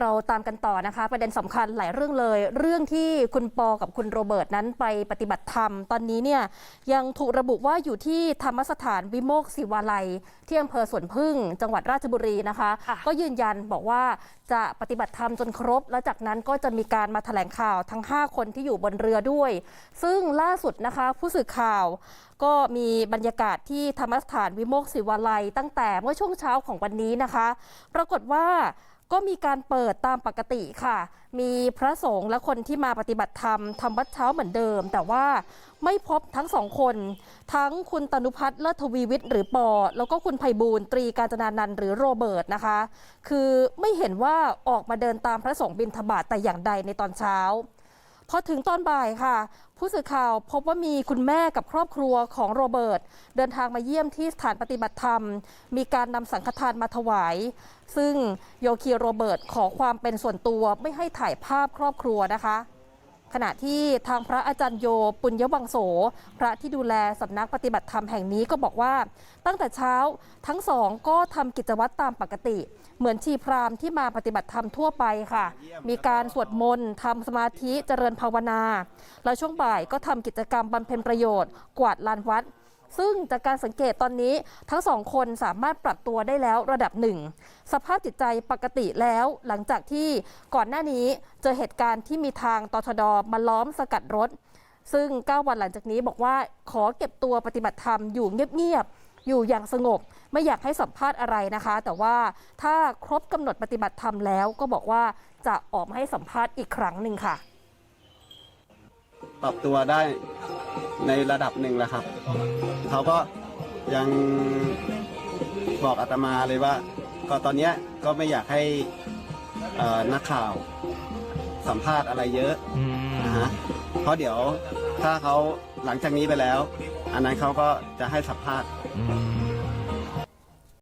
เราตามกันต่อนะคะประเด็นสำคัญหลายเรื่องเลย เรื่องที่คุณปอกับคุณโรเบิร์ตนั้นไปปฏิบัติธรรม ตอนนี้เนี่ยยังถูกระบุว่าอยู่ที่ธรรมสถานวิโมกศิวาลัย ที่อำเภอสวนพึ่ง จังหวัดราชบุรีนะคะค่ะก็ยืนยันบอกว่าจะปฏิบัติธรรมจนครบ แล้วจากนั้นก็จะมีการมาแถลงข่าวทั้ง 5 คนที่อยู่บนเรือด้วย ซึ่งล่าสุดนะคะผู้สื่อข่าวก็มีบรรยากาศที่ธรรมสถานวิโมกศิวาลัย ตั้งแต่เมื่อช่วงเช้าของวันนี้นะคะ ปรากฏว่า ก็มีการเปิดตามปกติค่ะ มีพระสงฆ์และคนที่มาปฏิบัติธรรมทำวัดเช้าเหมือนเดิม แต่ว่าไม่พบทั้งสองคน ทั้งคุณตนุพัฒน์เลิศทวีวิทย์หรือปอ แล้วก็คุณไพบูลย์ตรีการจนานันท์หรือโรเบิร์ตนะคะ คือไม่เห็นว่าออกมาเดินตามพระสงฆ์บิณฑบาตแต่อย่างใดในตอนเช้า พอถึงตอนบ่ายค่ะ ผู้สื่อข่าวพบว่ามีคุณแม่กับครอบครัวของโรเบิร์ตเดินทางมาเยี่ยมที่สถานปฏิบัติธรรม มีการนำสังฆทานมาถวาย ซึ่งโยคีโรเบิร์ตขอความเป็นส่วนตัวไม่ให้ถ่ายภาพครอบครัวนะคะ ขณะที่ทางพระอาจารย์โยปุญญวังโส พระที่ดูแลสำนักปฏิบัติธรรมแห่งนี้ก็บอกว่า ตั้งแต่เช้าทั้งสองก็ทำกิจวัตรตามปกติ เหมือนชีพราหมณ์ที่มาปฏิบัติธรรมทั่วไปค่ะ มีการสวดมนต์ทำสมาธิเจริญภาวนา แล้วช่วงบ่ายก็ทำกิจกรรมบำเพ็ญประโยชน์ กวาดลานวัด ซึ่งจากการสังเกตตอนนี้ทั้งสองคนสามารถปรับตัวได้แล้วระดับหนึ่ง สภาพจิตใจปกติแล้วหลังจากที่ก่อนหน้านี้เจอเหตุการณ์ที่มีทางตชดมาล้อมสกัดรถ ซึ่ง 9 วันหลังจากนี้บอกว่าขอเก็บตัวปฏิบัติธรรมอยู่เงียบๆอยู่อย่างสงบไม่อยากให้สัมภาษณ์อะไรนะคะ แต่ว่าถ้าครบกำหนดปฏิบัติธรรมแล้ว ก็บอกว่าจะออกมาให้สัมภาษณ์อีกครั้งหนึ่งค่ะ ปรับตัวได้ ในระดับหนึ่งแล้วครับ เขาก็ยังบอกอาตมาเลยว่า ก็ตอนเนี้ยก็ไม่อยากให้เอ่อนักข่าวสัมภาษณ์อะไรเยอะนะฮะเพราะเดี๋ยวถ้าเขาหลังจากนี้ไปแล้ว อันนั้นเขาก็จะให้สัมภาษณ์